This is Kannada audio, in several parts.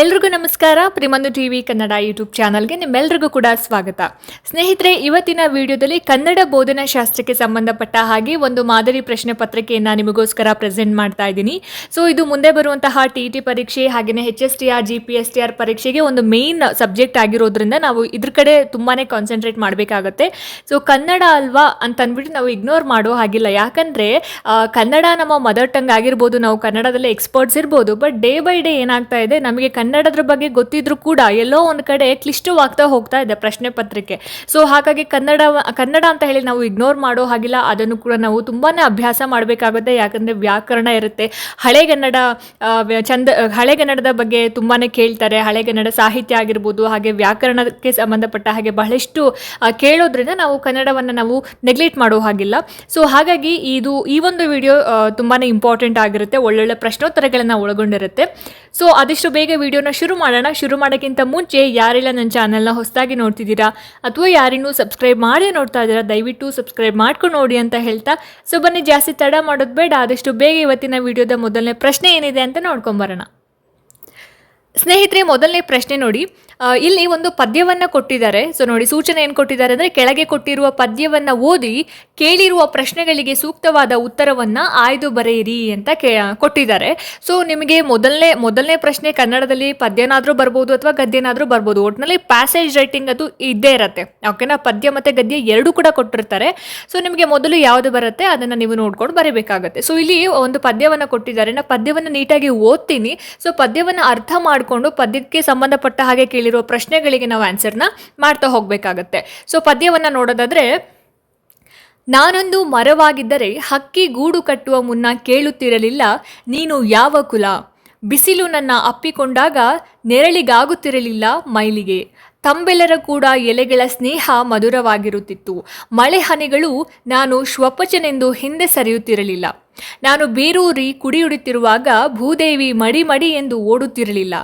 ಎಲ್ರಿಗೂ ನಮಸ್ಕಾರ. ಪ್ರಿಮಂದು ಟಿವಿ ಕನ್ನಡ ಯೂಟ್ಯೂಬ್ ಚಾನಲ್ಗೆ ನಿಮ್ಮೆಲ್ರಿಗೂ ಕೂಡ ಸ್ವಾಗತ. ಸ್ನೇಹಿತರೆ, ಇವತ್ತಿನ ವಿಡಿಯೋದಲ್ಲಿ ಕನ್ನಡ ಬೋಧನಾ ಶಾಸ್ತ್ರಕ್ಕೆ ಸಂಬಂಧಪಟ್ಟ ಹಾಗೆ ಒಂದು ಮಾದರಿ ಪ್ರಶ್ನೆ ಪತ್ರಿಕೆಯನ್ನು ನಿಮಗೋಸ್ಕರ ಪ್ರೆಸೆಂಟ್ ಮಾಡ್ತಾ ಇದ್ದೀನಿ. ಸೊ, ಇದು ಮುಂದೆ ಬರುವಂತಹ ಟಿ ಟಿ ಪರೀಕ್ಷೆ ಹಾಗೆಯೇ H S T R, G P S T R ಪರೀಕ್ಷೆಗೆ ಒಂದು ಮೇನ್ ಸಬ್ಜೆಕ್ಟ್ ಆಗಿರೋದ್ರಿಂದ ನಾವು ಇದ್ರ ಕಡೆ ತುಂಬಾ ಕಾನ್ಸಂಟ್ರೇಟ್ ಮಾಡಬೇಕಾಗತ್ತೆ. ಸೊ, ಕನ್ನಡ ಅಲ್ವಾ ಅಂತ ಅಂದ್ಬಿಟ್ಟು ನಾವು ಇಗ್ನೋರ್ ಮಾಡೋ ಹಾಗಿಲ್ಲ. ಯಾಕಂದರೆ ಕನ್ನಡ ನಮ್ಮ ಮದರ್ ಟಂಗ್ ಆಗಿರ್ಬೋದು, ನಾವು ಕನ್ನಡದಲ್ಲೇ ಎಕ್ಸ್ಪರ್ಟ್ಸ್ ಇರ್ಬೋದು ಬಟ್ ಡೇ ಬೈ ಡೇ ಏನಾಗ್ತಾ ಇದೆ, ನಮಗೆ ಕನ್ನಡದ್ರ ಬಗ್ಗೆ ಗೊತ್ತಿದ್ರು ಕೂಡ ಎಲ್ಲೋ ಒಂದು ಕಡೆ ಕ್ಲಿಷ್ಟವಾಗ್ತಾ ಹೋಗ್ತಾ ಇದೆ ಪ್ರಶ್ನೆ ಪತ್ರಿಕೆ. ಸೊ ಹಾಗಾಗಿ ಕನ್ನಡ ಕನ್ನಡ ಅಂತ ಹೇಳಿ ನಾವು ಇಗ್ನೋರ್ ಮಾಡೋ ಹಾಗಿಲ್ಲ. ಅದನ್ನು ಕೂಡ ನಾವು ತುಂಬಾ ಅಭ್ಯಾಸ ಮಾಡಬೇಕಾಗುತ್ತೆ. ಯಾಕಂದರೆ ವ್ಯಾಕರಣ ಇರುತ್ತೆ. ಹಳೆಗನ್ನಡ ಚಂದ ಹಳೆಗನ್ನಡದ ಬಗ್ಗೆ ತುಂಬಾ ಕೇಳ್ತಾರೆ. ಹಳೆಗನ್ನಡ ಸಾಹಿತ್ಯ ಆಗಿರ್ಬೋದು, ಹಾಗೆ ವ್ಯಾಕರಣಕ್ಕೆ ಸಂಬಂಧಪಟ್ಟ ಹಾಗೆ ಬಹಳಷ್ಟು ಕೇಳೋದ್ರಿಂದ ನಾವು ಕನ್ನಡವನ್ನು ನಾವು ನೆಗ್ಲೆಕ್ಟ್ ಮಾಡೋ ಹಾಗಿಲ್ಲ. ಸೊ ಹಾಗಾಗಿ ಇದು, ಈ ಒಂದು ವಿಡಿಯೋ ತುಂಬಾ ಇಂಪಾರ್ಟೆಂಟ್ ಆಗಿರುತ್ತೆ. ಒಳ್ಳೊಳ್ಳೆ ಪ್ರಶ್ನೋತ್ತರಗಳನ್ನು ಒಳಗೊಂಡಿರುತ್ತೆ. ಸೊ ಅದಿಷ್ಟು ಬೇಗ ವಿಡಿಯೋನ ಶುರು ಮಾಡೋಣ. ಶುರು ಮಾಡೋಕ್ಕಿಂತ ಮುಂಚೆ ಯಾರೆಲ್ಲ ನನ್ನ ಚಾನಲ್ನ ಹೊಸದಾಗಿ ನೋಡ್ತಿದ್ದೀರಾ ಅಥವಾ ಯಾರಿನ್ನೂ ಸಬ್ಸ್ಕ್ರೈಬ್ ಮಾಡೇ ನೋಡ್ತಾ ಇದ್ದೀರಾ, ದಯವಿಟ್ಟು ಸಬ್ಸ್ಕ್ರೈಬ್ ಮಾಡ್ಕೊಂಡು ನೋಡಿ ಅಂತ ಹೇಳ್ತಾ. ಸೊ ಬನ್ನಿ, ಜಾಸ್ತಿ ತಡ ಮಾಡೋದು ಬೇಡ. ಆದಷ್ಟು ಬೇಗ ಇವತ್ತಿನ ವಿಡಿಯೋದ ಮೊದಲನೇ ಪ್ರಶ್ನೆ ಏನಿದೆ ಅಂತ ನೋಡ್ಕೊಂಬರೋಣ. ಸ್ನೇಹಿತರೆ, ಮೊದಲನೇ ಪ್ರಶ್ನೆ ನೋಡಿ. ಇಲ್ಲಿ ಒಂದು ಪದ್ಯವನ್ನು ಕೊಟ್ಟಿದ್ದಾರೆ. ಸೊ ನೋಡಿ, ಸೂಚನೆ ಏನು ಕೊಟ್ಟಿದ್ದಾರೆ ಅಂದರೆ, ಕೆಳಗೆ ಕೊಟ್ಟಿರುವ ಪದ್ಯವನ್ನು ಓದಿ ಕೇಳಿರುವ ಪ್ರಶ್ನೆಗಳಿಗೆ ಸೂಕ್ತವಾದ ಉತ್ತರವನ್ನು ಆಯ್ದು ಬರೆಯಿರಿ ಅಂತ ಕೇ, ಕೊಟ್ಟಿದ್ದಾರೆ. ಸೊ ನಿಮಗೆ ಮೊದಲನೇ ಮೊದಲನೇ ಪ್ರಶ್ನೆ ಕನ್ನಡದಲ್ಲಿ ಪದ್ಯನಾದರೂ ಬರ್ಬೋದು ಅಥವಾ ಗದ್ಯನಾದರೂ ಬರ್ಬೋದು. ಒಟ್ಟಿನಲ್ಲಿ ಪ್ಯಾಸೇಜ್ ರೈಟಿಂಗ್ ಅದು ಇದ್ದೇ ಇರುತ್ತೆ. ಓಕೆನಾ ಪದ್ಯ ಮತ್ತು ಗದ್ಯ ಎರಡೂ ಕೂಡ ಕೊಟ್ಟಿರ್ತಾರೆ. ಸೊ ನಿಮಗೆ ಮೊದಲು ಯಾವುದು ಬರುತ್ತೆ ಅದನ್ನು ನೀವು ನೋಡ್ಕೊಂಡು ಬರೀಬೇಕಾಗುತ್ತೆ. ಸೊ ಇಲ್ಲಿ ಒಂದು ಪದ್ಯವನ್ನು ಕೊಟ್ಟಿದ್ದಾರೆ. ನಾನು ಪದ್ಯವನ್ನು ನೀಟಾಗಿ ಓದ್ತೀನಿ. ಸೊ ಪದ್ಯವನ್ನು ಅರ್ಥ ಮಾಡಿಕೊಂಡು ಪದ್ಯಕ್ಕೆ ಸಂಬಂಧಪಟ್ಟ ಹಾಗೆ ಕೇಳಿರೋ ಪ್ರಶ್ನೆಗಳಿಗೆ ನಾವು ಆನ್ಸರ್ನ ಮಾಡ್ತಾ ಹೋಗಬೇಕಾಗತ್ತೆ. ಸೊ ಪದ್ಯವನ್ನು ನೋಡೋದಾದ್ರೆ, ನಾನೊಂದು ಮರವಾಗಿದ್ದರೆ ಹಕ್ಕಿ ಗೂಡು ಕಟ್ಟುವ ಮುನ್ನ ಕೇಳುತ್ತಿರಲಿಲ್ಲ, ನೀನು ಯಾವ ಕುಲ? ಬಿಸಿಲು ನನ್ನ ಅಪ್ಪಿಕೊಂಡಾಗ ನೆರಳಿಗಾಗುತ್ತಿರಲಿಲ್ಲ ಮೈಲಿಗೆ. ತಂಬೆಲ್ಲರ ಕೂಡ ಎಲೆಗಳ ಸ್ನೇಹ ಮಧುರವಾಗಿರುತ್ತಿತ್ತು. ಮಳೆ ಹನಿಗಳು ನಾನು ಶ್ವಪಚನೆಂದು ಹಿಂದೆ ಸರಿಯುತ್ತಿರಲಿಲ್ಲ. ನಾನು ಬೇರೂರಿ ಕುಡಿಯುಡುತ್ತಿರುವಾಗ ಭೂದೇವಿ ಮಡಿ ಮಡಿ ಎಂದು ಓಡುತ್ತಿರಲಿಲ್ಲ.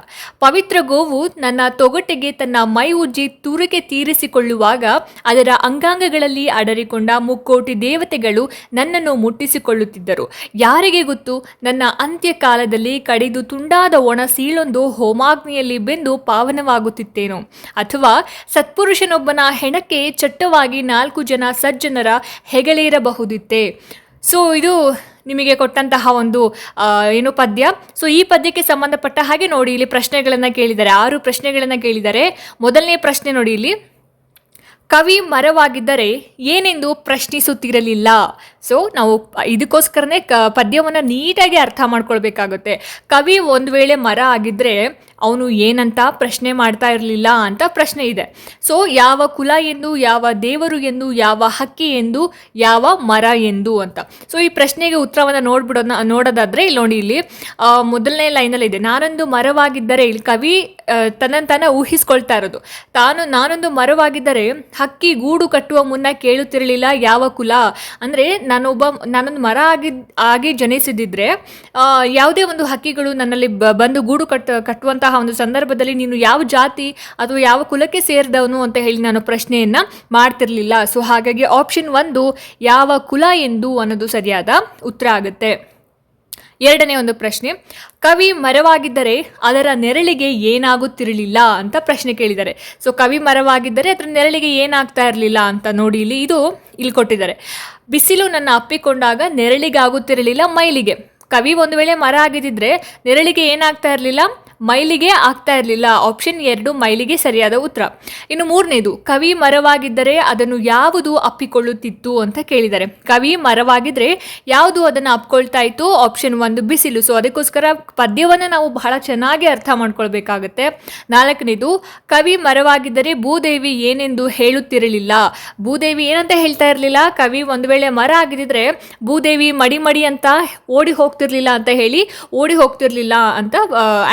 ಪವಿತ್ರ ಗೋವು ನನ್ನ ತೊಗಟೆಗೆ ತನ್ನ ಮೈ ಉಜ್ಜಿ ತುರುಕೆ ತೀರಿಸಿಕೊಳ್ಳುವಾಗ ಅದರ ಅಂಗಾಂಗಗಳಲ್ಲಿ ಅಡರಿಕೊಂಡ ಮುಕ್ಕೋಟಿ ದೇವತೆಗಳು ನನ್ನನ್ನು ಮುಟ್ಟಿಸಿಕೊಳ್ಳುತ್ತಿದ್ದರು. ಯಾರಿಗೆ ಗೊತ್ತು? ನನ್ನ ಅಂತ್ಯಕಾಲದಲ್ಲಿ ಕಡಿದು ತುಂಡಾದ ಒಣ ಸೀಳೊಂದು ಹೋಮಾಗ್ನಿಯಲ್ಲಿ ಬೆಂದು ಪಾವನವಾಗುತ್ತಿತ್ತೇನೋ. ಅಥವಾ ಸತ್ಪುರುಷನೊಬ್ಬನ ಹೆಣಕ್ಕೆ ಚಟ್ಟವಾಗಿ ನಾಲ್ಕು ಜನ ಸಜ್ಜನರ ಹೆಗಲೇರಬಹುದಿತ್ತೆ? ಸೊ ಇದು ನಿಮಗೆ ಕೊಟ್ಟಂತಹ ಒಂದು ಏನು ಪದ್ಯ. ಸೊ ಈ ಪದ್ಯಕ್ಕೆ ಸಂಬಂಧಪಟ್ಟ ಹಾಗೆ ನೋಡಿ, ಇಲ್ಲಿ ಪ್ರಶ್ನೆಗಳನ್ನು ಕೇಳಿದ್ದಾರೆ. ಆರು ಪ್ರಶ್ನೆಗಳನ್ನು ಕೇಳಿದ್ದಾರೆ. ಮೊದಲನೇ ಪ್ರಶ್ನೆ ನೋಡಿ ಇಲ್ಲಿ. ಕವಿ ಮರವಾಗಿದ್ದರೆ ಏನೆಂದು ಪ್ರಶ್ನಿಸುತ್ತಿರಲಿಲ್ಲ? ಸೊ ನಾವು ಇದಕ್ಕೋಸ್ಕರನೇ ಕ, ಪದ್ಯವನ್ನು ನೀಟಾಗಿ ಅರ್ಥ ಮಾಡ್ಕೊಳ್ಬೇಕಾಗುತ್ತೆ. ಕವಿ ಒಂದು ವೇಳೆ ಮರ ಆಗಿದ್ದರೆ ಅವನು ಏನಂತ ಪ್ರಶ್ನೆ ಮಾಡ್ತಾ ಇರಲಿಲ್ಲ ಅಂತ ಪ್ರಶ್ನೆ ಇದೆ. ಸೊ ಯಾವ ಕುಲ ಎಂದು, ಯಾವ ದೇವರು ಎಂದು, ಯಾವ ಹಕ್ಕಿ ಎಂದು, ಯಾವ ಮರ ಎಂದು ಅಂತ. ಸೊ ಈ ಪ್ರಶ್ನೆಗೆ ಉತ್ತರವನ್ನು ನೋಡ್ಬಿಡೋದ ನೋಡೋದಾದರೆ ಇಲ್ಲಿ ನೋಡಿ ಇಲ್ಲಿ ಮೊದಲನೇ ಲೈನಲ್ಲಿ ಇದೆ. ನಾನೊಂದು ಮರವಾಗಿದ್ದರೆ ಇಲ್ಲಿ ಕವಿ ತನ್ನ ತಾನ ಊಹಿಸ್ಕೊಳ್ತಾ ಇರೋದು. ತಾನು ನಾನೊಂದು ಮರವಾಗಿದ್ದರೆ ಹಕ್ಕಿ ಗೂಡು ಕಟ್ಟುವ ಮುನ್ನ ಕೇಳುತ್ತಿರಲಿಲ್ಲ ಯಾವ ಕುಲ. ಅಂದರೆ ನಾನೊಬ್ಬ ನಾನೊಂದು ಮರ ಆಗಿ ಆಗಿ ಜನಿಸಿದಿದ್ರೆ ಯಾವುದೇ ಒಂದು ಹಕ್ಕಿಗಳು ನನ್ನಲ್ಲಿ ಬಂದು ಗೂಡು ಕಟ್ಟ, ಕಟ್ಟುವಂತಹ ಒಂದು ಸಂದರ್ಭದಲ್ಲಿ ನೀನು ಯಾವ ಜಾತಿ ಅಥವಾ ಯಾವ ಕುಲಕ್ಕೆ ಸೇರಿದವನು ಅಂತ ಹೇಳಿ ನಾನು ಪ್ರಶ್ನೆಯನ್ನ ಮಾಡ್ತಿರಲಿಲ್ಲ. ಸೊ ಹಾಗಾಗಿ ಆಪ್ಷನ್ ಒಂದು ಯಾವ ಕುಲ ಎಂದು ಅನ್ನೋದು ಸರಿಯಾದ ಉತ್ತರ ಆಗುತ್ತೆ. ಎರಡನೇ ಒಂದು ಪ್ರಶ್ನೆ, ಕವಿ ಮರವಾಗಿದ್ದರೆ ಅದರ ನೆರಳಿಗೆ ಏನಾಗುತ್ತಿರಲಿಲ್ಲ ಅಂತ ಪ್ರಶ್ನೆ ಕೇಳಿದ್ದಾರೆ. ಸೊ ಕವಿ ಮರವಾಗಿದ್ದರೆ ಅದರ ನೆರಳಿಗೆ ಏನಾಗ್ತಾ ಇರಲಿಲ್ಲ ಅಂತ ನೋಡಿ ಇಲ್ಲಿ, ಇದು ಇಲ್ಲಿ ಕೊಟ್ಟಿದ್ದಾರೆ. ಬಿಸಿಲು ನನ್ನ ಅಪ್ಪಿಕೊಂಡಾಗ ನೆರಳಿಗಾಗುತ್ತಿರಲಿಲ್ಲ ಮೈಲಿಗೆ. ಕವಿ ಒಂದು ವೇಳೆ ಮರ ಆಗಿದ್ದಿದ್ರೆ ನೆರಳಿಗೆ ಏನಾಗ್ತಾ ಇರಲಿಲ್ಲ? ಮೈಲಿಗೆ ಆಗ್ತಾ ಇರಲಿಲ್ಲ. ಆಪ್ಷನ್ ಎರಡು, ಮೈಲಿಗೆ ಸರಿಯಾದ ಉತ್ತರ. ಇನ್ನು ಮೂರನೇದು, ಕವಿ ಮರವಾಗಿದ್ದರೆ ಅದನ್ನು ಯಾವುದು ಅಪ್ಪಿಕೊಳ್ಳುತ್ತಿತ್ತು ಅಂತ ಕೇಳಿದ್ದಾರೆ. ಕವಿ ಮರವಾಗಿದ್ದರೆ ಯಾವುದು ಅದನ್ನು ಅಪ್ಕೊಳ್ತಾ ಇತ್ತು? ಆಪ್ಷನ್ ಒಂದು, ಬಿಸಿಲು. ಸೊ ಅದಕ್ಕೋಸ್ಕರ ಪದ್ಯವನ್ನು ನಾವು ಬಹಳ ಚೆನ್ನಾಗಿ ಅರ್ಥ ಮಾಡ್ಕೊಳ್ಬೇಕಾಗತ್ತೆ. ನಾಲ್ಕನೇದು, ಕವಿ ಮರವಾಗಿದ್ದರೆ ಭೂದೇವಿ ಏನೆಂದು ಹೇಳುತ್ತಿರಲಿಲ್ಲ. ಭೂದೇವಿ ಏನಂತ ಹೇಳ್ತಾ ಇರಲಿಲ್ಲ? ಕವಿ ಒಂದು ವೇಳೆ ಮರ ಆಗಿದ್ದರೆ ಭೂದೇವಿ ಮಡಿ ಮಡಿ ಅಂತ ಓಡಿ ಹೋಗ್ತಿರ್ಲಿಲ್ಲ ಅಂತ ಹೇಳಿ ಓಡಿ ಹೋಗ್ತಿರ್ಲಿಲ್ಲ ಅಂತ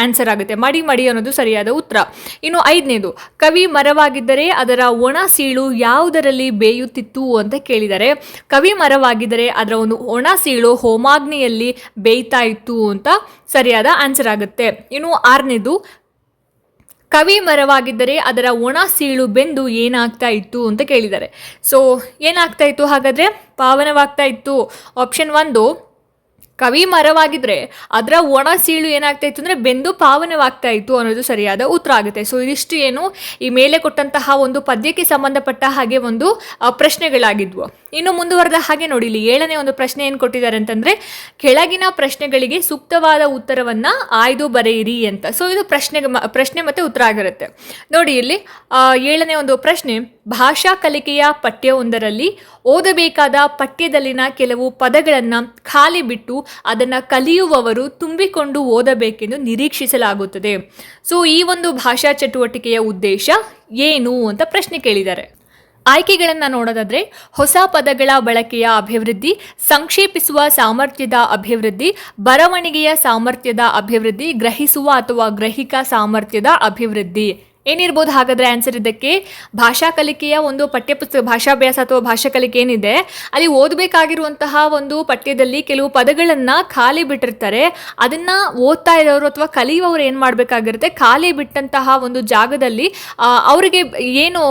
ಆನ್ಸರ್ ಆಗುತ್ತೆ ಮಡಿ ಮಡಿ ಅನ್ನೋದು ಸರಿಯಾದ ಉತ್ತರ. ಇನ್ನು ಐದನೇದು, ಕವಿ ಮರವಾಗಿದ್ದರೆ ಅದರ ಒಣ ಸೀಳು ಯಾವುದರಲ್ಲಿ ಬೇಯುತ್ತಿತ್ತು ಅಂತ ಕೇಳಿದ್ದಾರೆ ಕವಿ ಮರವಾಗಿದ್ದರೆ ಅದರ ಒಂದು ಒಣ ಸೀಳು ಹೋಮಾಗ್ನಿಯಲ್ಲಿ ಬೇಯ್ತಾ ಇತ್ತು ಅಂತ ಸರಿಯಾದ ಆನ್ಸರ್ ಆಗುತ್ತೆ. ಇನ್ನು ಆರನೇದು, ಕವಿ ಮರವಾಗಿದ್ದರೆ ಅದರ ಒಣ ಸೀಳು ಬೆಂದು ಏನಾಗ್ತಾ ಇತ್ತು ಅಂತ ಕೇಳಿದ್ದಾರೆ ಸೊ ಏನಾಗ್ತಾ ಇತ್ತು ಹಾಗಾದರೆ? ಪಾವನವಾಗ್ತಾ ಇತ್ತು. ಆಪ್ಷನ್ ಒಂದು ಕವಿ ಮರವಾಗಿದ್ರೆ ಅದರ ಒಣ ಸೀಳು ಏನಾಗ್ತಾ ಇತ್ತು ಅಂದರೆ ಬೆಂದು ಪಾವನವಾಗ್ತಾ ಇತ್ತು ಅನ್ನೋದು ಸರಿಯಾದ ಉತ್ತರ ಆಗುತ್ತೆ. ಸೊ ಇದಿಷ್ಟು ಏನು ಈ ಮೇಲೆ ಕೊಟ್ಟಂತಹ ಒಂದು ಪದ್ಯಕ್ಕೆ ಸಂಬಂಧಪಟ್ಟ ಹಾಗೆ ಒಂದು ಪ್ರಶ್ನೆಗಳಾಗಿದ್ವು. ಇನ್ನು ಮುಂದುವರೆದ ಹಾಗೆ ನೋಡಿ, ಇಲ್ಲಿ ಏಳನೇ ಒಂದು ಪ್ರಶ್ನೆ ಏನು ಕೊಟ್ಟಿದ್ದಾರೆ ಅಂತಂದ್ರೆ, ಕೆಳಗಿನ ಪ್ರಶ್ನೆಗಳಿಗೆ ಸೂಕ್ತವಾದ ಉತ್ತರವನ್ನು ಆಯ್ದು ಬರೆಯಿರಿ ಅಂತ. ಸೊ ಇದು ಪ್ರಶ್ನೆ ಪ್ರಶ್ನೆ ಮತ್ತೆ ಉತ್ತರ ಆಗಿರುತ್ತೆ. ನೋಡಿ ಇಲ್ಲಿ ಏಳನೇ ಒಂದು ಪ್ರಶ್ನೆ, ಭಾಷಾ ಕಲಿಕೆಯ ಪಠ್ಯವೊಂದರಲ್ಲಿ ಓದಬೇಕಾದ ಪಠ್ಯದಲ್ಲಿನ ಕೆಲವು ಪದಗಳನ್ನು ಖಾಲಿ ಬಿಟ್ಟು ಅದನ್ನು ಕಲಿಯುವವರು ತುಂಬಿಕೊಂಡು ಓದಬೇಕೆಂದು ನಿರೀಕ್ಷಿಸಲಾಗುತ್ತದೆ. ಸೊ ಈ ಒಂದು ಭಾಷಾ ಚಟುವಟಿಕೆಯ ಉದ್ದೇಶ ಏನು ಅಂತ ಪ್ರಶ್ನೆ ಕೇಳಿದ್ದಾರೆ. ಆಯ್ಕೆಗಳನ್ನು ನೋಡೋದಾದರೆ ಹೊಸ ಪದಗಳ ಬಳಕೆಯ ಅಭಿವೃದ್ಧಿ, ಸಂಕ್ಷೇಪಿಸುವ ಸಾಮರ್ಥ್ಯದ ಅಭಿವೃದ್ಧಿ, ಬರವಣಿಗೆಯ ಸಾಮರ್ಥ್ಯದ ಅಭಿವೃದ್ಧಿ, ಗ್ರಹಿಸುವ ಅಥವಾ ಗ್ರಹಿಕ ಸಾಮರ್ಥ್ಯದ ಅಭಿವೃದ್ಧಿ. ಏನಿರ್ಬೋದು ಹಾಗಾದರೆ ಆನ್ಸರ್ ಇದಕ್ಕೆ? ಭಾಷಾ ಕಲಿಕೆಯ ಒಂದು ಪಠ್ಯಪುಸ್ತಕ ಭಾಷಾಭ್ಯಾಸ ಅಥವಾ ಭಾಷಾ ಕಲಿಕೆ ಏನಿದೆ, ಅಲ್ಲಿ ಓದಬೇಕಾಗಿರುವಂತಹ ಒಂದು ಪಠ್ಯದಲ್ಲಿ ಕೆಲವು ಪದಗಳನ್ನು ಖಾಲಿ ಬಿಟ್ಟಿರ್ತಾರೆ. ಅದನ್ನು ಓದ್ತಾ ಇರೋರು ಅಥವಾ ಕಲಿಯುವವರು ಏನು ಮಾಡಬೇಕಾಗಿರುತ್ತೆ? ಖಾಲಿ ಬಿಟ್ಟಂತಹ ಒಂದು ಜಾಗದಲ್ಲಿ ಅವರಿಗೆ ಏನು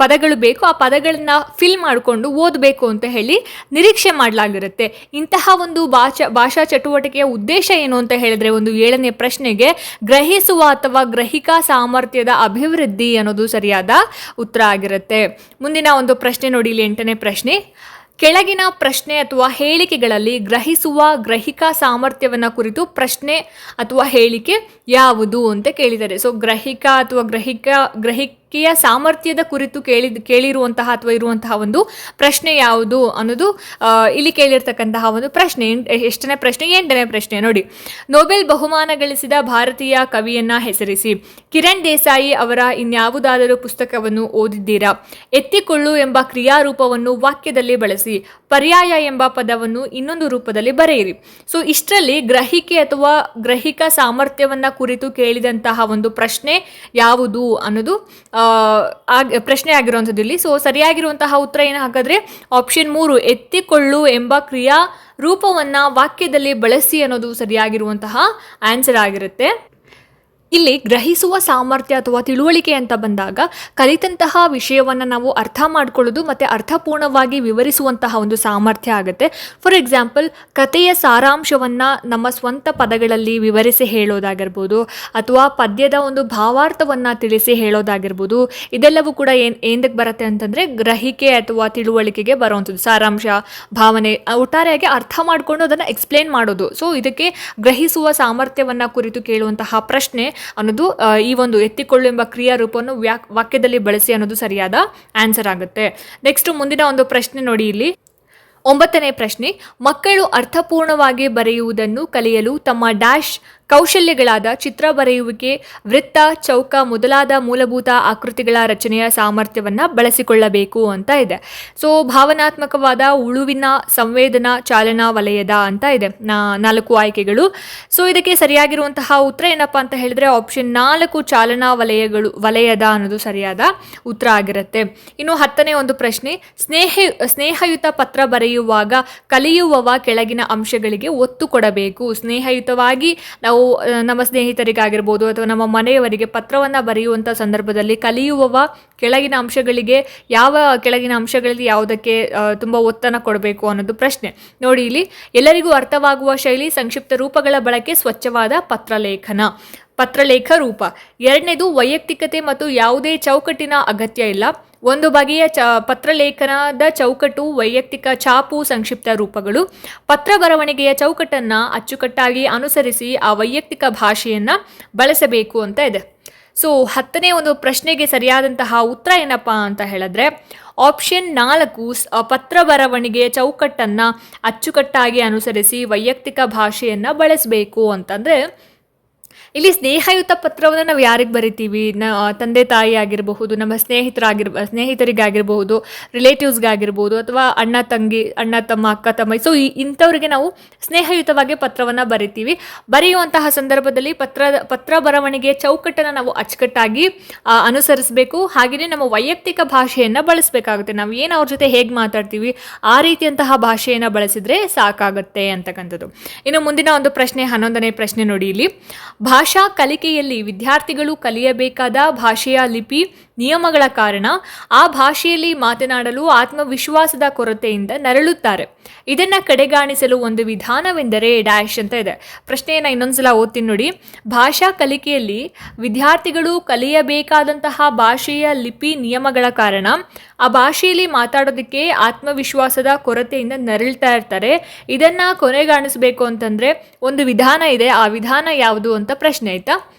ಪದಗಳು ಬೇಕು ಆ ಪದಗಳನ್ನ ಫಿಲ್ ಮಾಡಿಕೊಂಡು ಓದಬೇಕು ಅಂತ ಹೇಳಿ ನಿರೀಕ್ಷೆ ಮಾಡಲಾಗಿರುತ್ತೆ. ಇಂತಹ ಒಂದು ಭಾಷಾ ಭಾಷಾ ಚಟುವಟಿಕೆಯ ಉದ್ದೇಶ ಏನು ಅಂತ ಹೇಳಿದ್ರೆ ಒಂದು ಏಳನೇ ಪ್ರಶ್ನೆಗೆ, ಗ್ರಹಿಸುವ ಅಥವಾ ಗ್ರಹಿಕಾ ಸಾಮರ್ಥ್ಯದ ಅಭಿವೃದ್ಧಿ ಅನ್ನೋದು ಸರಿಯಾದ ಉತ್ತರ ಆಗಿರುತ್ತೆ. ಮುಂದಿನ ಒಂದು ಪ್ರಶ್ನೆ ನೋಡಿ, ಇಲ್ಲಿ ಎಂಟನೇ ಪ್ರಶ್ನೆ. ಕೆಳಗಿನ ಪ್ರಶ್ನೆ ಅಥವಾ ಹೇಳಿಕೆಗಳಲ್ಲಿ ಗ್ರಹಿಸುವ ಗ್ರಹಿಕಾ ಸಾಮರ್ಥ್ಯವನ್ನು ಕುರಿತು ಪ್ರಶ್ನೆ ಅಥವಾ ಹೇಳಿಕೆ ಯಾವುದು ಅಂತ ಕೇಳಿದ್ದಾರೆ. ಸೊ ಗ್ರಹಿಕಾ ಅಥವಾ ಗ್ರಹಿಕಾ ಗ್ರಹಿಕೆಯ ಸಾಮರ್ಥ್ಯದ ಕುರಿತು ಕೇಳಿ, ಕೇಳಿರುವಂತಹ ಅಥವಾ ಇರುವಂತಹ ಒಂದು ಪ್ರಶ್ನೆ ಯಾವುದು ಅನ್ನೋದು ಇಲ್ಲಿ ಕೇಳಿರ್ತಕ್ಕಂತಹ ಒಂದು ಪ್ರಶ್ನೆ. ಎಷ್ಟನೇ ಪ್ರಶ್ನೆ, ಎಂಟನೇ ಪ್ರಶ್ನೆ ನೋಡಿ. ನೊಬೆಲ್ ಬಹುಮಾನ ಗಳಿಸಿದ ಭಾರತೀಯ ಕವಿಯನ್ನ ಹೆಸರಿಸಿ. ಕಿರಣ್ ದೇಸಾಯಿ ಅವರ ಇನ್ಯಾವುದಾದರೂ ಪುಸ್ತಕವನ್ನು ಓದಿದ್ದೀರಾ? ಎತ್ತಿಕೊಳ್ಳು ಎಂಬ ಕ್ರಿಯಾರೂಪವನ್ನು ವಾಕ್ಯದಲ್ಲಿ ಬಳಸಿ. ಪರ್ಯಾಯ ಎಂಬ ಪದವನ್ನು ಇನ್ನೊಂದು ರೂಪದಲ್ಲಿ ಬರೆಯಿರಿ. ಸೊ, ಇಷ್ಟರಲ್ಲಿ ಗ್ರಹಿಕೆ ಅಥವಾ ಗ್ರಹಿಕ ಸಾಮರ್ಥ್ಯವನ್ನ ಕುರಿತು ಕೇಳಿದಂತಹ ಒಂದು ಪ್ರಶ್ನೆ ಯಾವುದು ಅನ್ನೋದು ಆಗ್- ಪ್ರಶ್ನೆ ಆಗಿರುವಂಥದ್ದು ಇಲ್ಲಿ. ಸೊ ಸರಿಯಾಗಿರುವಂತಹ ಉತ್ತರ ಏನು ಹಾಗಾದ್ರೆ ಆಪ್ಷನ್ ಮೂರು, ಎತ್ತಿಕೊಳ್ಳು ಎಂಬ ಕ್ರಿಯಾ ರೂಪವನ್ನ ವಾಕ್ಯದಲ್ಲಿ ಬಳಸಿ ಅನ್ನೋದು ಸರಿಯಾಗಿರುವಂತಹ ಆನ್ಸರ್ ಆಗಿರುತ್ತೆ. ಇಲ್ಲಿ ಗ್ರಹಿಸುವ ಸಾಮರ್ಥ್ಯ ಅಥವಾ ತಿಳುವಳಿಕೆ ಅಂತ ಬಂದಾಗ ಕಲಿತಂತಹ ವಿಷಯವನ್ನು ನಾವು ಅರ್ಥ ಮಾಡಿಕೊಳ್ಳೋದು ಮತ್ತು ಅರ್ಥಪೂರ್ಣವಾಗಿ ವಿವರಿಸುವಂತಹ ಒಂದು ಸಾಮರ್ಥ್ಯ ಆಗುತ್ತೆ. ಫಾರ್ ಎಕ್ಸಾಂಪಲ್ ಕಥೆಯ ಸಾರಾಂಶವನ್ನು ನಮ್ಮ ಸ್ವಂತ ಪದಗಳಲ್ಲಿ ವಿವರಿಸಿ ಹೇಳೋದಾಗಿರ್ಬೋದು ಅಥವಾ ಪದ್ಯದ ಒಂದು ಭಾವಾರ್ಥವನ್ನು ತಿಳಿಸಿ ಹೇಳೋದಾಗಿರ್ಬೋದು ಇದೆಲ್ಲವೂ ಕೂಡ ಏನು ಏನಕ್ಕೆ ಬರುತ್ತೆ ಅಂತಂದರೆ ಗ್ರಹಿಕೆ ಅಥವಾ ತಿಳುವಳಿಕೆಗೆ ಬರುವಂಥದ್ದು. ಸಾರಾಂಶ, ಭಾವನೆ ಒಟ್ಟಾರೆಯಾಗಿ ಅರ್ಥ ಮಾಡಿಕೊಂಡು ಅದನ್ನು ಎಕ್ಸ್ಪ್ಲೇನ್ ಮಾಡೋದು. ಸೊ ಇದಕ್ಕೆ ಗ್ರಹಿಸುವ ಸಾಮರ್ಥ್ಯವನ್ನು ಕುರಿತು ಕೇಳುವಂತಹ ಪ್ರಶ್ನೆ ಅನ್ನೋದು ಈ ಒಂದು ಎತ್ತಿಕೊಳ್ಳು ಎಂಬ ಕ್ರಿಯಾ ರೂಪವನ್ನು ವಾಕ್ಯದಲ್ಲಿ ಬಳಸಿ ಅನ್ನೋದು ಸರಿಯಾದ ಆನ್ಸರ್ ಆಗುತ್ತೆ. ನೆಕ್ಸ್ಟ್ ಮುಂದಿನ ಒಂದು ಪ್ರಶ್ನೆ ನೋಡಿ ಇಲ್ಲಿ. ಒಂಬತ್ತನೇ ಪ್ರಶ್ನೆ, ಮಕ್ಕಳು ಅರ್ಥಪೂರ್ಣವಾಗಿ ಬರೆಯುವುದನ್ನು ಕಲಿಯಲು ತಮ್ಮ ಡ್ಯಾಶ್ ಕೌಶಲ್ಯಗಳಾದ ಚಿತ್ರ ಬರೆಯುವಿಕೆ, ವೃತ್ತ, ಚೌಕ ಮೊದಲಾದ ಮೂಲಭೂತ ಆಕೃತಿಗಳ ರಚನೆಯ ಸಾಮರ್ಥ್ಯವನ್ನು ಬಳಸಿಕೊಳ್ಳಬೇಕು ಅಂತ ಇದೆ. ಸೊ ಭಾವನಾತ್ಮಕವಾದ ಉಳುವಿನ ಸಂವೇದನಾ ಚಾಲನಾ ವಲಯದ ಅಂತ ಇದೆ ನಾಲ್ಕು ಆಯ್ಕೆಗಳು. ಸೊ ಇದಕ್ಕೆ ಸರಿಯಾಗಿರುವಂತಹ ಉತ್ತರ ಏನಪ್ಪಾ ಅಂತ ಹೇಳಿದ್ರೆ ಆಪ್ಷನ್ ನಾಲ್ಕು ಚಾಲನಾ ವಲಯಗಳು, ವಲಯದ ಅನ್ನೋದು ಸರಿಯಾದ ಉತ್ತರ ಆಗಿರುತ್ತೆ. ಇನ್ನು ಹತ್ತನೇ ಒಂದು ಪ್ರಶ್ನೆ, ಸ್ನೇಹ, ಸ್ನೇಹಯುತ ಪತ್ರ ಬರೆಯುವಾಗ ಕಲಿಯುವವ ಕೆಳಗಿನ ಅಂಶಗಳಿಗೆ ಒತ್ತು ಕೊಡಬೇಕು. ಸ್ನೇಹಯುತವಾಗಿ ನಾವು ಆ, ನಮ್ಮ ಸ್ನೇಹಿತರಿಗಾಗಿರ್ಬೋದು ಅಥವಾ ನಮ್ಮ ಮನೆಯವರಿಗೆ ಪತ್ರವನ್ನು ಬರೆಯುವಂಥ ಸಂದರ್ಭದಲ್ಲಿ ಕಲಿಯುವವ ಕೆಳಗಿನ ಅಂಶಗಳಿಗೆ ಯಾವ ಕೆಳಗಿನ ಅಂಶಗಳಲ್ಲಿ ಯಾವುದಕ್ಕೆ ತುಂಬ ಒತ್ತನ್ನು ಕೊಡಬೇಕು ಅನ್ನೋದು ಪ್ರಶ್ನೆ. ನೋಡಿ ಇಲ್ಲಿ ಎಲ್ಲರಿಗೂ ಅರ್ಥವಾಗುವ ಶೈಲಿ ಸಂಕ್ಷಿಪ್ತ ರೂಪಗಳ ಬಳಕೆ ಸ್ವಚ್ಛವಾದ ಪತ್ರಲೇಖನ. ಪತ್ರಲೇಖ ರೂಪ. ಎರಡನೇದು ವೈಯಕ್ತಿಕತೆ ಮತ್ತು ಯಾವುದೇ ಚೌಕಟ್ಟಿನ ಅಗತ್ಯ ಇಲ್ಲ. ಒಂದು ಬಗೆಯ ಚ, ಪತ್ರಲೇಖನದ ಚೌಕಟ್ಟು ವೈಯಕ್ತಿಕ ಛಾಪು ಸಂಕ್ಷಿಪ್ತ ರೂಪಗಳು. ಪತ್ರ ಬರವಣಿಗೆಯ ಚೌಕಟ್ಟನ್ನು ಅಚ್ಚುಕಟ್ಟಾಗಿ ಅನುಸರಿಸಿ ಆ ವೈಯಕ್ತಿಕ ಭಾಷೆಯನ್ನು ಬಳಸಬೇಕು ಅಂತ ಇದೆ. ಸೊ, ಹತ್ತನೇ ಒಂದು ಪ್ರಶ್ನೆಗೆ ಸರಿಯಾದಂತಹ ಉತ್ತರ ಏನಪ್ಪ ಅಂತ ಹೇಳಿದ್ರೆ ಆಪ್ಷನ್ ನಾಲ್ಕು ಪತ್ರ ಬರವಣಿಗೆಯ ಚೌಕಟ್ಟನ್ನು ಅಚ್ಚುಕಟ್ಟಾಗಿ ಅನುಸರಿಸಿ ವೈಯಕ್ತಿಕ ಭಾಷೆಯನ್ನು ಬಳಸಬೇಕು ಅಂತಂದರೆ ಇಲ್ಲಿ ಸ್ನೇಹಯುತ ಪತ್ರವನ್ನು ನಾವು ಯಾರಿಗೆ ಬರಿತೀವಿ? ನ ತಂದೆ ತಾಯಿ ಆಗಿರಬಹುದು, ನಮ್ಮ ಸ್ನೇಹಿತರಾಗಿರ್, ಸ್ನೇಹಿತರಿಗಾಗಿರಬಹುದು ರಿಲೇಟಿವ್ಸ್ಗಾಗಿರ್ಬೋದು ಅಥವಾ ಅಣ್ಣ, ತಂಗಿ, ಅಣ್ಣ, ತಮ್ಮ, ಅಕ್ಕ, ತಮ್ಮ, ಸೊ ಈ ಇಂಥವ್ರಿಗೆ ನಾವು ಸ್ನೇಹಯುತವಾಗಿ ಪತ್ರವನ್ನು ಬರಿತೀವಿ. ಬರೆಯುವಂತಹ ಸಂದರ್ಭದಲ್ಲಿ ಪತ್ರ ಪತ್ರ ಬರವಣಿಗೆಯ ಚೌಕಟ್ಟನ್ನು ನಾವು ಅಚ್ಚುಕಟ್ಟಾಗಿ ಅನುಸರಿಸಬೇಕು. ಹಾಗೆಯೇ ನಮ್ಮ ವೈಯಕ್ತಿಕ ಭಾಷೆಯನ್ನು ಬಳಸಬೇಕಾಗುತ್ತೆ. ನಾವು ಏನು ಅವ್ರ ಜೊತೆ ಹೇಗೆ ಮಾತಾಡ್ತೀವಿ, ಆ ರೀತಿಯಂತಹ ಭಾಷೆಯನ್ನು ಬಳಸಿದ್ರೆ ಸಾಕಾಗುತ್ತೆ ಅಂತಕ್ಕಂಥದ್ದು. ಇನ್ನು ಮುಂದಿನ ಒಂದು ಪ್ರಶ್ನೆ, ಹನ್ನೊಂದನೇ ಪ್ರಶ್ನೆ ನೋಡಿ ಇಲ್ಲಿ. ಭಾಷಾ ಕಲಿಕೆಯಲ್ಲಿ ವಿದ್ಯಾರ್ಥಿಗಳು ಕಲಿಯಬೇಕಾದ ಭಾಷೆಯ ಲಿಪಿ ನಿಯಮಗಳ ಕಾರಣ ಆ ಭಾಷೆಯಲ್ಲಿ ಮಾತನಾಡಲು ಆತ್ಮವಿಶ್ವಾಸದ ಕೊರತೆಯಿಂದ ನರಳುತ್ತಾರೆ. ಇದನ್ನ ಕಡೆಗಾಣಿಸಲು ಒಂದು ವಿಧಾನವೆಂದರೆ ಡ್ಯಾಶ್ ಅಂತ ಇದೆ. ಪ್ರಶ್ನೆಯನ್ನು ಇನ್ನೊಂದ್ಸಲ ಓದ್ತೀನಿ ನೋಡಿ. ಭಾಷಾ ಕಲಿಕೆಯಲ್ಲಿ ವಿದ್ಯಾರ್ಥಿಗಳು ಕಲಿಯಬೇಕಾದಂತಹ ಭಾಷೆಯ ಲಿಪಿ ನಿಯಮಗಳ ಕಾರಣ ಆ ಭಾಷೆಯಲ್ಲಿ ಮಾತಾಡೋದಕ್ಕೆ ಆತ್ಮವಿಶ್ವಾಸದ ಕೊರತೆಯಿಂದ ನರಳ್ತಾ ಇರ್ತಾರೆ. ಇದನ್ನ ಕೊನೆಗಾಣಿಸಬೇಕು ಅಂತಂದ್ರೆ ಒಂದು ವಿಧಾನ ಇದೆ. ಆ ವಿಧಾನ ಯಾವುದು ಅಂತ ಪ್ರಶ್ನೆ ಆಯ್ತಾ?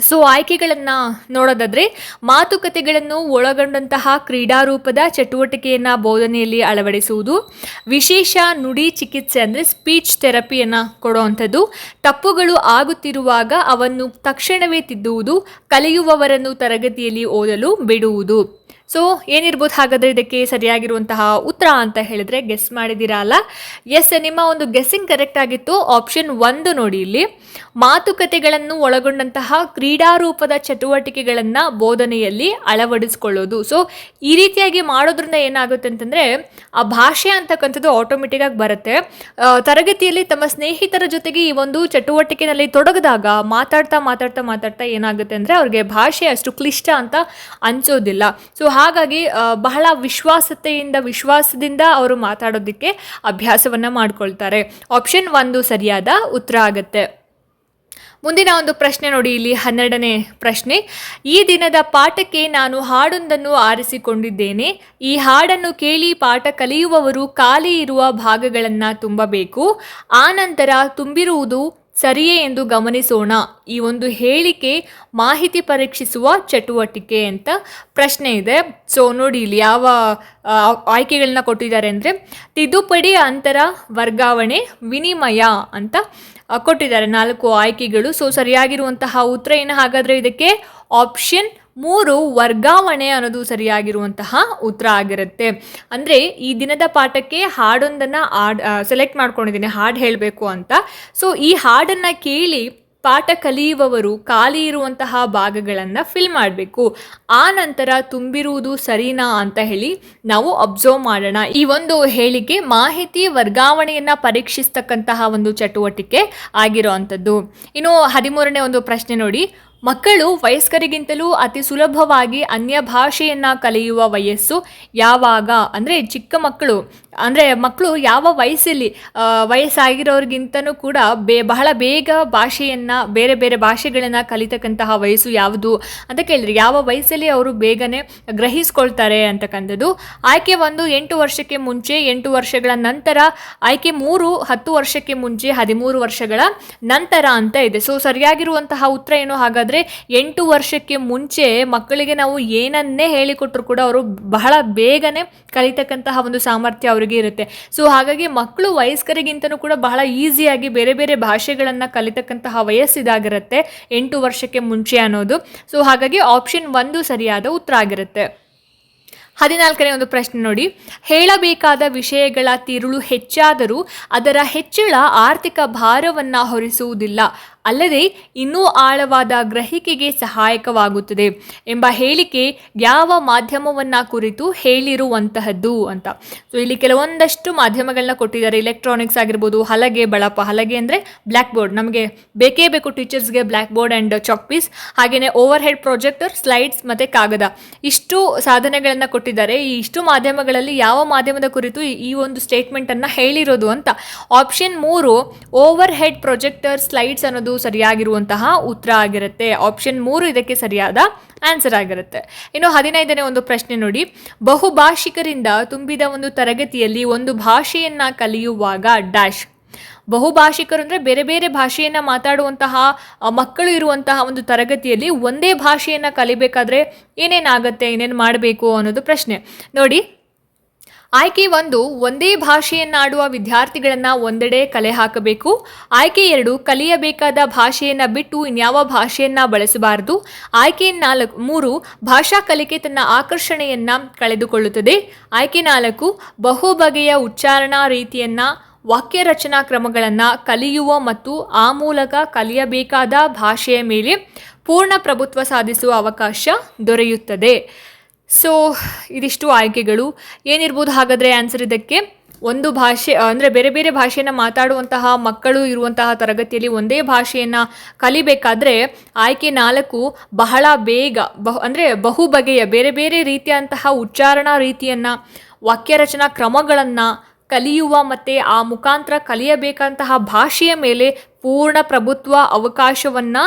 ಸೊ ಆಯ್ಕೆಗಳನ್ನು ನೋಡೋದಾದರೆ ಮಾತುಕತೆಗಳನ್ನು ಒಳಗೊಂಡಂತಹ ಕ್ರೀಡಾರೂಪದ ಚಟುವಟಿಕೆಯನ್ನು ಬೋಧನೆಯಲ್ಲಿ ಅಳವಡಿಸುವುದು, ವಿಶೇಷ ನುಡಿ ಚಿಕಿತ್ಸೆ ಅಂದರೆ ಸ್ಪೀಚ್ ಥೆರಪಿಯನ್ನು ಕೊಡುವಂಥದ್ದು, ತಪ್ಪುಗಳು ಆಗುತ್ತಿರುವಾಗ ಅವನ್ನು ತಕ್ಷಣವೇ ತಿದ್ದುವುದು, ಕಲಿಯುವವರನ್ನು ತರಗತಿಯಲ್ಲಿ ಓದಲು ಬಿಡುವುದು. ಸೊ ಏನಿರ್ಬೋದು ಹಾಗಾದರೆ ಇದಕ್ಕೆ ಸರಿಯಾಗಿರುವಂತಹ ಉತ್ತರ ಅಂತ ಹೇಳಿದ್ರೆ ಗೆಸ್ ಮಾಡಿದ್ದೀರಾ ಅಲ್ಲ? ಎಸ್ ನಿಮ್ಮ ಒಂದು ಗೆಸ್ಸಿಂಗ್ ಕರೆಕ್ಟ್ ಆಗಿತ್ತು. ಆಪ್ಷನ್ ಒಂದು ನೋಡಿ ಇಲ್ಲಿ. ಮಾತುಕತೆಗಳನ್ನು ಒಳಗೊಂಡಂತಹ ಕ್ರೀಡಾರೂಪದ ಚಟುವಟಿಕೆಗಳನ್ನು ಬೋಧನೆಯಲ್ಲಿ ಅಳವಡಿಸ್ಕೊಳ್ಳೋದು. ಸೊ ಈ ರೀತಿಯಾಗಿ ಮಾಡೋದ್ರಿಂದ ಏನಾಗುತ್ತೆ ಅಂತಂದರೆ, ಆ ಭಾಷೆ ಅಂತಕ್ಕಂಥದ್ದು ಆಟೋಮೆಟಿಕ್ಕಾಗಿ ಬರುತ್ತೆ. ತರಗತಿಯಲ್ಲಿ ತಮ್ಮ ಸ್ನೇಹಿತರ ಜೊತೆಗೆ ಈ ಒಂದು ಚಟುವಟಿಕೆನಲ್ಲಿ ತೊಡಗಿದಾಗ ಮಾತಾಡ್ತಾ ಮಾತಾಡ್ತಾ ಮಾತಾಡ್ತಾ ಏನಾಗುತ್ತೆ ಅಂದರೆ ಅವ್ರಿಗೆ ಭಾಷೆ ಅಷ್ಟು ಕ್ಲಿಷ್ಟ ಅಂತ ಅನ್ಸೋದಿಲ್ಲ. ಸೊ ಹಾಗಾಗಿ ಬಹಳ ವಿಶ್ವಾಸತೆಯಿಂದ, ವಿಶ್ವಾಸದಿಂದ ಅವರು ಮಾತಾಡೋದಕ್ಕೆ ಅಭ್ಯಾಸವನ್ನು ಮಾಡ್ಕೊಳ್ತಾರೆ. ಆಪ್ಷನ್ ಒಂದು ಸರಿಯಾದ ಉತ್ತರ ಆಗುತ್ತೆ. ಮುಂದಿನ ಒಂದು ಪ್ರಶ್ನೆ ನೋಡಿ, ಇಲ್ಲಿ ಹನ್ನೆರಡನೇ ಪ್ರಶ್ನೆ. ಈ ದಿನದ ಪಾಠಕ್ಕೆ ನಾನು ಹಾಡೊಂದನ್ನು ಆರಿಸಿಕೊಂಡಿದ್ದೇನೆ. ಈ ಹಾಡನ್ನು ಕೇಳಿ ಪಾಠ ಕಲಿಯುವವರು ಖಾಲಿ ಇರುವ ಭಾಗಗಳನ್ನು ತುಂಬಬೇಕು. ಆನಂತರ ತುಂಬಿರುವುದು ಸರಿಯೇ ಎಂದು ಗಮನಿಸೋಣ. ಈ ಒಂದು ಹೇಳಿಕೆ ಮಾಹಿತಿ ಪರೀಕ್ಷಿಸುವ ಚಟುವಟಿಕೆ ಅಂತ ಪ್ರಶ್ನೆ ಇದೆ. ಸೊ ನೋಡಿ ಇಲ್ಲಿ ಯಾವ ಆಯ್ಕೆಗಳನ್ನ ಕೊಟ್ಟಿದ್ದಾರೆ ಅಂದರೆ, ತಿದ್ದುಪಡಿ ಅಂತರ ವರ್ಗಾವಣೆ ವಿನಿಮಯ ಅಂತ ಕೊಟ್ಟಿದ್ದಾರೆ ನಾಲ್ಕು ಆಯ್ಕೆಗಳು. ಸೊ ಸರಿಯಾಗಿರುವಂತಹ ಉತ್ತರ ಏನು? ಹಾಗಾದರೆ ಇದಕ್ಕೆ ಆಪ್ಷನ್ ಮೂರು ವರ್ಗಾವಣೆ ಅನ್ನೋದು ಸರಿಯಾಗಿರುವಂತಹ ಉತ್ತರ ಆಗಿರುತ್ತೆ. ಅಂದರೆ ಈ ದಿನದ ಪಾಠಕ್ಕೆ ಹಾಡೊಂದನ್ನು ಆಡ್ ಸೆಲೆಕ್ಟ್ ಮಾಡ್ಕೊಂಡಿದ್ದೀನಿ, ಹಾಡು ಹೇಳಬೇಕು ಅಂತ. ಸೊ ಈ ಹಾಡನ್ನು ಕೇಳಿ ಪಾಠ ಕಲಿಯುವವರು ಖಾಲಿ ಇರುವಂತಹ ಭಾಗಗಳನ್ನು ಫಿಲ್ ಮಾಡಬೇಕು. ಆ ನಂತರ ತುಂಬಿರುವುದು ಸರಿನಾ ಅಂತ ಹೇಳಿ ನಾವು ಅಬ್ಸರ್ವ್ ಮಾಡೋಣ. ಈ ಒಂದು ಹೇಳಿಕೆ ಮಾಹಿತಿ ವರ್ಗಾವಣೆಯನ್ನು ಪರೀಕ್ಷಿಸ್ತಕ್ಕಂತಹ ಒಂದು ಚಟುವಟಿಕೆ ಆಗಿರೋ ಅಂಥದ್ದು ಇನ್ನು ಹದಿಮೂರನೇ ಒಂದು ಪ್ರಶ್ನೆ ನೋಡಿ. ಮಕ್ಕಳು ವಯಸ್ಕರಿಗಿಂತಲೂ ಅತಿ ಸುಲಭವಾಗಿ ಅನ್ಯ ಭಾಷೆಯನ್ನು ಕಲಿಯುವ ವಯಸ್ಸು ಯಾವಾಗ? ಅಂದರೆ ಚಿಕ್ಕ ಮಕ್ಕಳು ಅಂದರೆ ಮಕ್ಕಳು ಯಾವ ವಯಸ್ಸಲ್ಲಿ ವಯಸ್ಸಾಗಿರೋರಿಗಿಂತನೂ ಕೂಡ ಬೇ, ಬಹಳ ಬೇಗ ಭಾಷೆಯನ್ನು, ಬೇರೆ ಬೇರೆ ಭಾಷೆಗಳನ್ನು ಕಲಿತಕ್ಕಂತಹ ವಯಸ್ಸು ಯಾವುದು ಅಂತ ಕೇಳಿದ್ರೆ, ಯಾವ ವಯಸ್ಸಲ್ಲಿ ಅವರು ಬೇಗನೆ ಗ್ರಹಿಸ್ಕೊಳ್ತಾರೆ ಅಂತಕ್ಕಂಥದ್ದು. ಆಯ್ಕೆ ಒಂದು ಎಂಟು ವರ್ಷಕ್ಕೆ ಮುಂಚೆ, ಎಂಟು ವರ್ಷಗಳ ನಂತರ, ಆಯ್ಕೆ ಮೂರು ಹತ್ತು ವರ್ಷಕ್ಕೆ ಮುಂಚೆ, ಹದಿಮೂರು ವರ್ಷಗಳ ನಂತರ ಅಂತ ಇದೆ. ಸೊ ಸರಿಯಾಗಿರುವಂತಹ ಉತ್ತರ ಏನು? ಹಾಗಾದರೆ ಎಂಟು ವರ್ಷಕ್ಕೆ ಮುಂಚೆ ಮಕ್ಕಳಿಗೆ ನಾವು ಏನನ್ನೇ ಹೇಳಿಕೊಟ್ರು ಕೂಡ ಅವರು ಬಹಳ ಬೇಗನೆ ಕಲಿತಕ್ಕಂತಹ ಒಂದು ಸಾಮರ್ಥ್ಯ ಅವರಿಗೆ ಇರುತ್ತೆ. ಸೊ ಹಾಗಾಗಿ ಮಕ್ಕಳು ವಯಸ್ಕರಿಗಿಂತನೂ ಕೂಡ ಬಹಳ ಈಸಿಯಾಗಿ ಬೇರೆ ಬೇರೆ ಭಾಷೆಗಳನ್ನು ಕಲಿತಕ್ಕಂತಹ ವಯಸ್ಸಿದಾಗಿರುತ್ತೆ ಎಂಟು ವರ್ಷಕ್ಕೆ ಮುಂಚೆ ಅನ್ನೋದು. ಸೊ ಹಾಗಾಗಿ ಆಪ್ಷನ್ ಒಂದು ಸರಿಯಾದ ಉತ್ತರ ಆಗಿರುತ್ತೆ. ಹದಿನಾಲ್ಕನೇ ಒಂದು ಪ್ರಶ್ನೆ ನೋಡಿ. ಹೇಳಬೇಕಾದ ವಿಷಯಗಳ ತಿರುಳು ಹೆಚ್ಚಾದರೂ ಅದರ ಹೆಚ್ಚಳ ಆರ್ಥಿಕ ಭಾರವನ್ನು ಹೊರಿಸುವುದಿಲ್ಲ. ಅಲ್ಲದೆ ಇನ್ನೂ ಆಳವಾದ ಗ್ರಹಿಕೆಗೆ ಸಹಾಯಕವಾಗುತ್ತದೆ ಎಂಬ ಹೇಳಿಕೆ ಯಾವ ಮಾಧ್ಯಮವನ್ನು ಕುರಿತು ಹೇಳಿರುವಂತಹದ್ದು ಅಂತ. ಸೊ ಇಲ್ಲಿ ಕೆಲವೊಂದಷ್ಟು ಮಾಧ್ಯಮಗಳನ್ನ ಕೊಟ್ಟಿದ್ದಾರೆ. ಎಲೆಕ್ಟ್ರಾನಿಕ್ಸ್ ಆಗಿರ್ಬೋದು, ಹಲಗೆ, ಬಳಪ, ಹಲಗೆ ಅಂದರೆ ಬ್ಲ್ಯಾಕ್ ಬೋರ್ಡ್ ನಮಗೆ ಬೇಕೇ ಬೇಕು ಟೀಚರ್ಸ್ಗೆ blackboard and chalk piece ಹಾಗೆಯೇ ಓವರ್ ಹೆಡ್ ಪ್ರೊಜೆಕ್ಟರ್ ಸ್ಲೈಡ್ಸ್ ಮತ್ತು ಕಾಗದ. ಇಷ್ಟು ಸಾಧನೆಗಳನ್ನು ಕೊಟ್ಟಿದ್ದಾರೆ. ಈ ಇಷ್ಟು ಮಾಧ್ಯಮಗಳಲ್ಲಿ ಯಾವ ಮಾಧ್ಯಮದ ಕುರಿತು ಈ- ಒಂದು ಸ್ಟೇಟ್ಮೆಂಟನ್ನು ಹೇಳಿರೋದು ಅಂತ. ಆಪ್ಷನ್ ಮೂರು ಓವರ್ ಹೆಡ್ ಪ್ರೊಜೆಕ್ಟರ್ ಸ್ಲೈಡ್ಸ್ ಅನ್ನೋದು ಸರಿಯಾಗಿರುವಂತಹ ಉತ್ತರ ಆಗಿರುತ್ತೆ. ಆಪ್ಷನ್ ಮೂರು ಇದಕ್ಕೆ ಸರಿಯಾದ ಆನ್ಸರ್ ಆಗಿರುತ್ತೆ. ಇನ್ನು ಹದಿನೈದನೇ ಒಂದು ಪ್ರಶ್ನೆ ನೋಡಿ. ಬಹುಭಾಷಿಕರಿಂದ ತುಂಬಿದ ಒಂದು ತರಗತಿಯಲ್ಲಿ ಒಂದು ಭಾಷೆಯನ್ನ ಕಲಿಯುವಾಗ ಡ್ಯಾಶ್ ಬಹುಭಾಷಿಕರು ಅಂದರೆ ಬೇರೆ ಬೇರೆ ಭಾಷೆಯನ್ನು ಮಾತಾಡುವಂತಹ ಮಕ್ಕಳು ಇರುವಂತಹ ಒಂದು ತರಗತಿಯಲ್ಲಿ ಒಂದೇ ಭಾಷೆಯನ್ನು ಕಲಿಬೇಕಾದ್ರೆ ಏನೇನಾಗುತ್ತೆ, ಏನೇನು ಮಾಡಬೇಕು ಅನ್ನೋದು ಪ್ರಶ್ನೆ. ನೋಡಿ ಆಯ್ಕೆ ಒಂದು ಒಂದೇ ಭಾಷೆಯನ್ನಾಡುವ ವಿದ್ಯಾರ್ಥಿಗಳನ್ನು ಒಂದೆಡೆ ಕಲೆ ಹಾಕಬೇಕು. ಆಯ್ಕೆ ಎರಡು ಕಲಿಯಬೇಕಾದ ಭಾಷೆಯನ್ನು ಬಿಟ್ಟು ಇನ್ಯಾವ ಭಾಷೆಯನ್ನ ಬಳಸಬಾರದು. ಆಯ್ಕೆ ನಾಲ್ಕು ಮೂರು ಭಾಷಾ ಕಲಿಕೆ ತನ್ನ ಆಕರ್ಷಣೆಯನ್ನ ಕಳೆದುಕೊಳ್ಳುತ್ತದೆ. ಆಯ್ಕೆ ನಾಲ್ಕು ಬಹು ಬಗೆಯ ಉಚ್ಚಾರಣಾ ರೀತಿಯನ್ನ, ವಾಕ್ಯ ರಚನಾ ಕ್ರಮಗಳನ್ನು ಕಲಿಯುವ ಮತ್ತು ಆ ಮೂಲಕ ಕಲಿಯಬೇಕಾದ ಭಾಷೆಯ ಮೇಲೆ ಪೂರ್ಣ ಪ್ರಭುತ್ವ ಸಾಧಿಸುವ ಅವಕಾಶ ದೊರೆಯುತ್ತದೆ. ಸೊ ಇದಿಷ್ಟು ಆಯ್ಕೆಗಳು. ಏನಿರ್ಬೋದು ಹಾಗಾದರೆ ಆನ್ಸರ್ ಇದಕ್ಕೆ. ಒಂದು ಭಾಷೆ, ಅಂದರೆ ಬೇರೆ ಬೇರೆ ಭಾಷೆಯನ್ನು ಮಾತಾಡುವಂತಹ ಮಕ್ಕಳು ಇರುವಂತಹ ತರಗತಿಯಲ್ಲಿ ಒಂದೇ ಭಾಷೆಯನ್ನು ಕಲಿಬೇಕಾದ್ರೆ ಆಯ್ಕೆ ನಾಲ್ಕು ಬಹಳ ಬೇಗ, ಬಹು, ಅಂದರೆ ಬಹು ಬಗೆಯ ಬೇರೆ ಬೇರೆ ರೀತಿಯಂತಹ ಉಚ್ಚಾರಣಾ ರೀತಿಯನ್ನು ವಾಕ್ಯರಚನಾ ಕ್ರಮಗಳನ್ನು ಕಲಿಯುವ ಮತ್ತು ಆ ಮುಖಾಂತರ ಕಲಿಯಬೇಕಂತಹ ಭಾಷೆಯ ಮೇಲೆ ಪೂರ್ಣ ಪ್ರಭುತ್ವ ಅವಕಾಶವನ್ನು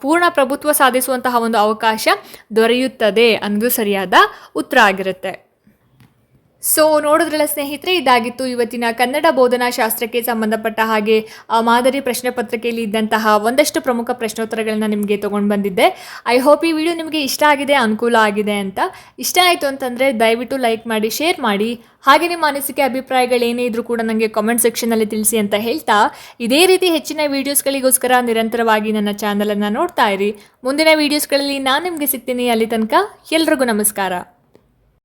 ಪೂರ್ಣ ಪ್ರಭುತ್ವ ಸಾಧಿಸುವಂತಹ ಒಂದು ಅವಕಾಶ ದೊರೆಯುತ್ತದೆ ಅನ್ನೋದು ಸರಿಯಾದ ಉತ್ತರ ಆಗಿರುತ್ತೆ. ಸೊ ನೋಡಿದ್ರಲ್ಲ ಸ್ನೇಹಿತರೆ, ಇದಾಗಿತ್ತು ಇವತ್ತಿನ ಕನ್ನಡ ಬೋಧನಾ ಶಾಸ್ತ್ರಕ್ಕೆ ಸಂಬಂಧಪಟ್ಟ ಹಾಗೆ ಮಾದರಿ ಪ್ರಶ್ನೆ ಪತ್ರಿಕೆಯಲ್ಲಿ ಇದ್ದಂತಹ ಒಂದಷ್ಟು ಪ್ರಮುಖ ಪ್ರಶ್ನೋತ್ತರಗಳನ್ನ ನಿಮಗೆ ತೊಗೊಂಡು ಬಂದಿದ್ದೆ. ಐ ಹೋಪ್ ಈ ವಿಡಿಯೋ ನಿಮಗೆ ಇಷ್ಟ ಆಗಿದೆ, ಅನುಕೂಲ ಆಗಿದೆ ಅಂತ. ಇಷ್ಟ ಆಯಿತು ಅಂತಂದರೆ, ದಯವಿಟ್ಟು ಲೈಕ್ ಮಾಡಿ ಶೇರ್ ಮಾಡಿ. ಹಾಗೆ ನಿಮ್ಮ ಅನಿಸಿಕೆ ಅಭಿಪ್ರಾಯಗಳೇನೇ ಇದ್ರೂ ಕೂಡ ನನಗೆ ಕಾಮೆಂಟ್ ಸೆಕ್ಷನಲ್ಲಿ ತಿಳಿಸಿ ಅಂತ ಹೇಳ್ತಾ, ಇದೇ ರೀತಿ ಹೆಚ್ಚಿನ ವೀಡಿಯೋಸ್ಗಳಿಗೋಸ್ಕರ ನಿರಂತರವಾಗಿ ನನ್ನ ಚಾನಲನ್ನು ನೋಡ್ತಾ ಇರಿ. ಮುಂದಿನ ವೀಡಿಯೋಸ್ಗಳಲ್ಲಿ ನಾನು ನಿಮಗೆ ಸಿಗ್ತೀನಿ ಅಲ್ಲಿ ತನಕ. ಎಲ್ರಿಗೂ ನಮಸ್ಕಾರ.